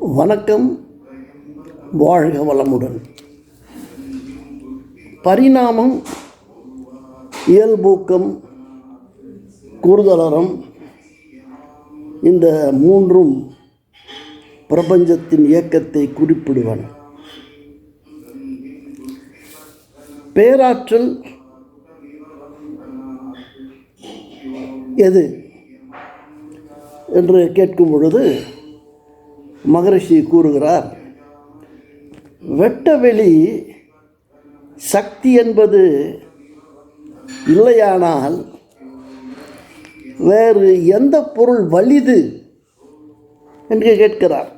வணக்கம் வாழ்க வளமுடன். பரிணாமம் இயல்பூக்கம் கூறுதலறம் இந்த மூன்றும் பிரபஞ்சத்தின் இயக்கத்தை குறிப்பிடுவன. பேராற்றல் எது? என்று கேட்கும் பொழுது மகரிஷி கூறுகிறார் வெட்டவெளி சக்தி என்பது இல்லையானால் வேறு எந்த பொருள் வலிது? என்று கேட்கிறார்.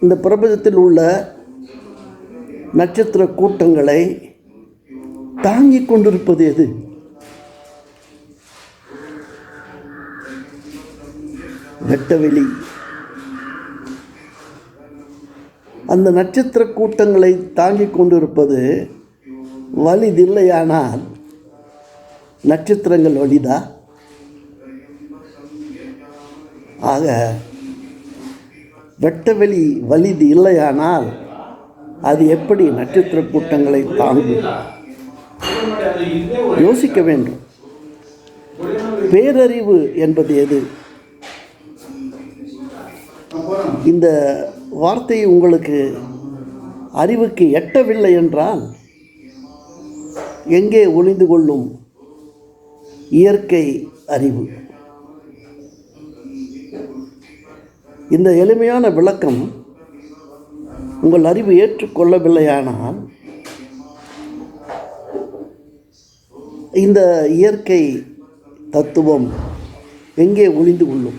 இந்த பிரபஞ்சத்தில் உள்ள நட்சத்திர கூட்டங்களை தாங்கிக் கொண்டிருப்பது எது? வெட்டவெளி. அந்த நட்சத்திர கூட்டங்களை தாங்கி கொண்டிருப்பது வலிதில்லையானால் நட்சத்திரங்கள் வலிதா? ஆக வெட்டவெளி வலிது இல்லையானால் அது எப்படி நட்சத்திர கூட்டங்களை தாங்கும்? யோசிக்க வேண்டும். பேரறிவு என்பது எது? இந்த வார்த்தை உங்களுக்கு அறிவுக்கு எட்டவில்லை என்றால் எங்கே ஒளிந்து கொள்ளும் இயற்கை அறிவு? இந்த எளிமையான விளக்கம் உங்கள் அறிவு ஏற்றுக்கொள்ளவில்லையானால் இந்த இயற்கை தத்துவம் எங்கே ஒளிந்து கொள்ளும்?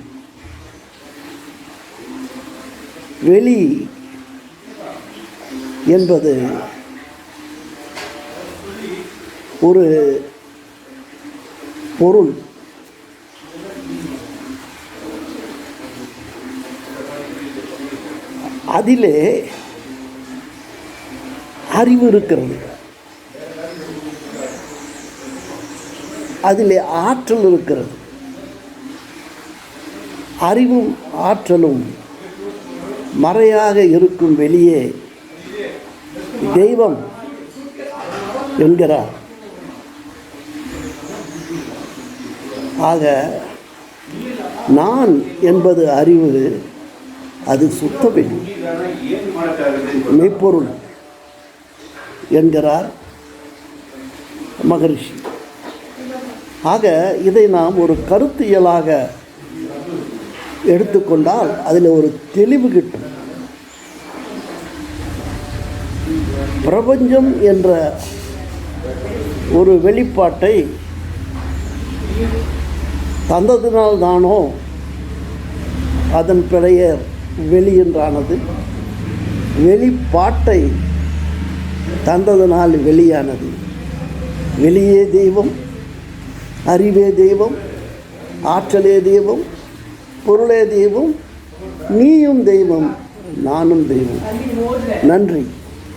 வெளி என்பது ஒரு பொருள். அதிலே அறிவு இருக்கிறது. அதிலே ஆற்றல் இருக்கிறது. அறிவும் ஆற்றலும் மறையாக இருக்கும் வெளியே தெய்வம் என்கிறார். ஆக நான் என்பது அறிவு அது சுத்த மெய்ப்பொருள் என்கிறார் மகரிஷி. ஆக இதை நாம் ஒரு கருத்தியலாக எடுத்துக்கொண்டால் அதில் ஒரு தெளிவு கிட்டும். பிரபஞ்சம் என்ற ஒரு வெளிப்பாட்டை தந்ததினால் தானோ அதன் பெயர் வெளி என்றானது. வெளிப்பாட்டை தந்ததனால் வெளியானது. வெளியே தெய்வம் அறிவே தெய்வம் ஆற்றலே தெய்வம் பொருளே தெய்வம் நீயும் தெய்வம் நானும் தெய்வம். நன்றி.